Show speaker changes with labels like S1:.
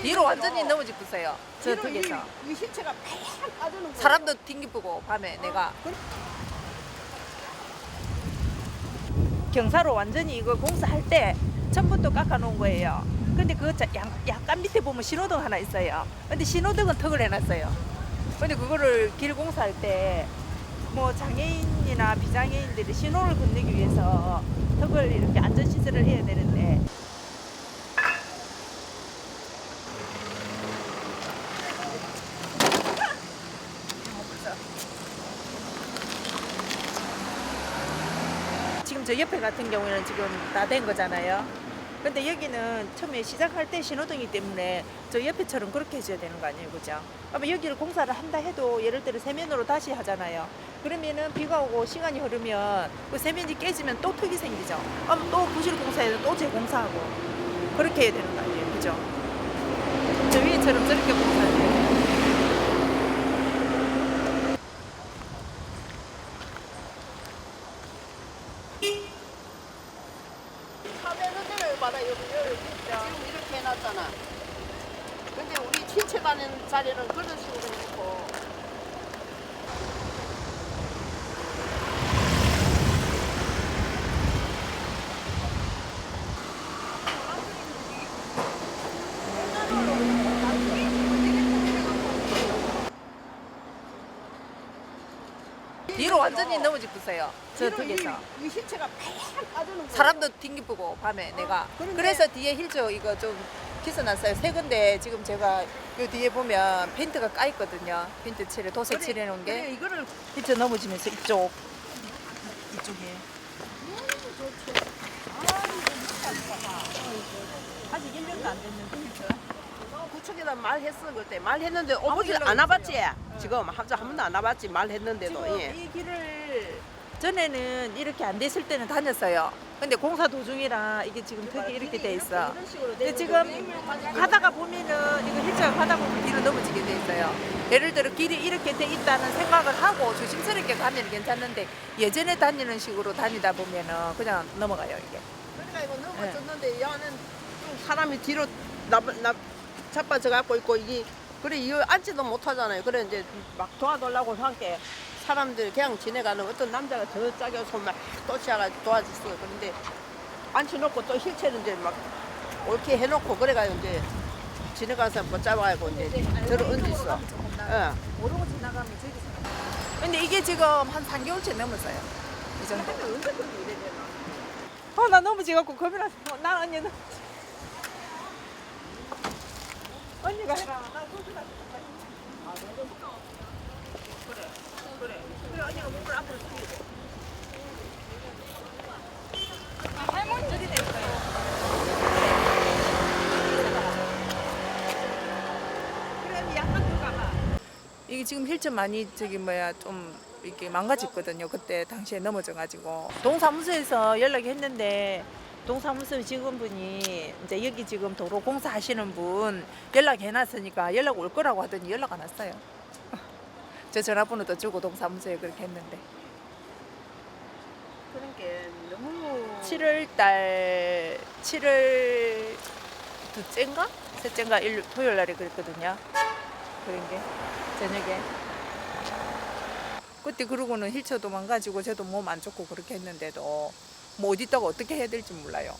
S1: 뒤로 완전히 넘어지고서요. 저
S2: 뒤로 이,
S1: 턱에서.
S2: 이 신체가 팍 빠지는 거예요.
S1: 사람도 튕기쁘고 밤에 내가 경사로 완전히 이거 공사할 때 처음부터 깎아 놓은 거예요. 근데 그 자- 양- 약간 밑에 보면 신호등 하나 있어요. 근데 신호등은 턱을 해놨어요. 근데 그거를 길 공사할 때 뭐 장애인이나 비장애인들이 신호를 건너기 위해서 턱을 이렇게 안전 시설을 해야 되는데 저 옆에 같은 경우에는 지금 다 된 거잖아요. 근데 여기는 처음에 시작할 때 신호등이 때문에 저 옆에처럼 그렇게 해줘야 되는 거 아니에요, 그죠? 그러면 여기를 공사를 한다 해도 예를 들어 세면으로 다시 하잖아요. 그러면은 비가 오고 시간이 흐르면 그 세면이 깨지면 또 턱이 생기죠. 그럼 또 부실 공사해서 또 재공사하고 그렇게 해야 되는 거 아니에요, 그죠? 저 위에처럼 저렇게 공사
S2: 하면은 데를 봐라 여기 여기 지금 이렇게 해놨잖아. 근데 우리 신체 가는 자리는 그런 식으로
S1: 뒤로 완전히 넘어지고서요. 저
S2: 뒤로
S1: 턱에서.
S2: 이, 이 신체가 팍 빠지는 거예요.
S1: 사람도 튕기쁘고 밤에 내가.
S2: 그런데-
S1: 그래서 뒤에 힐조 이거 좀 기스났어요. 새 건데 지금 제가 요 뒤에 보면 펜트가 까 있거든요. 펜트 칠해 도색
S2: 그래,
S1: 칠해 놓은
S2: 그래,
S1: 게
S2: 이거를
S1: 힐조 넘어지면서 이쪽. 이쪽에.
S2: 아직 1년도 안 됐는데 구청에다 말했어 그때 말했는데
S1: 연락
S2: 안 와봤지? 지금 한자 한 번도 안 와봤지? 말했는데도
S1: 지금
S2: 예.
S1: 이 길을 전에는 이렇게 안 됐을 때는 다녔어요 근데 공사 도중이라 이게 지금 턱이 이렇게 돼 있어 근데 지금. 가다가 보면은 이거 힐자가 가다 보면 뒤로 넘어지게 돼 있어요. 예를 들어 길이 이렇게 돼 있다는 생각을 하고 조심스럽게 가면 괜찮은데 예전에 다니는 식으로 다니다 보면은 그냥 넘어가요 이게.
S2: 그러니까 이거
S1: 네.
S2: 넘어졌는데 얘는 좀 사람이 뒤로 나, 나 자빠져 갖고 있고 이게 그래 이거 앉지도 못하잖아요. 그래 이제 막 도와달라고 함께 사람들 그냥 지내가는 어떤 남자가 더 짜게 손막 또치아가 도와줬어. 그런데 앉혀놓고 또 힐체는 이제 막 옳게 해놓고 그래가지고 이제 지내가서 못 잡아가지고 이제 들어 얹었어. 예.
S1: 모르고 지나가면 저기서. 근데 이게 지금 한 3개월째 넘었어요. 이 정도.
S2: 언제 그렇게 이래 되나?
S1: 어, 나 넘어지갖고 겁이 나서 난 언니 는 언니가 해라. 나 겁이 나서. 그래, 그래. 그래, 언니가 몸을 앞으로 숙이고. 할머니 저기 돼 있어요. 그래, 약간 더 가봐. 이게 지금 힐처 많이 저기 뭐야 좀 이렇게 망가졌거든요. 그때 당시에 넘어져 가지고 동사무소에서 연락이 했는데 동사무소 직원분이 이제 여기 지금 도로 공사하시는 분 연락해놨으니까 연락 올 거라고 하더니 연락 안 왔어요. 저 전화번호도 주고 동사무소에 그렇게 했는데
S2: 그런 게 너무
S1: 7월 달 7월 둘째인가 셋째인가 일 토요일 날에 그랬거든요. 그런 게 저녁에 그때 그러고는 힐처도 망가지고 저도 몸 안 좋고 그렇게 했는데도 뭐 어디다가 어떻게 해야 될지 몰라요.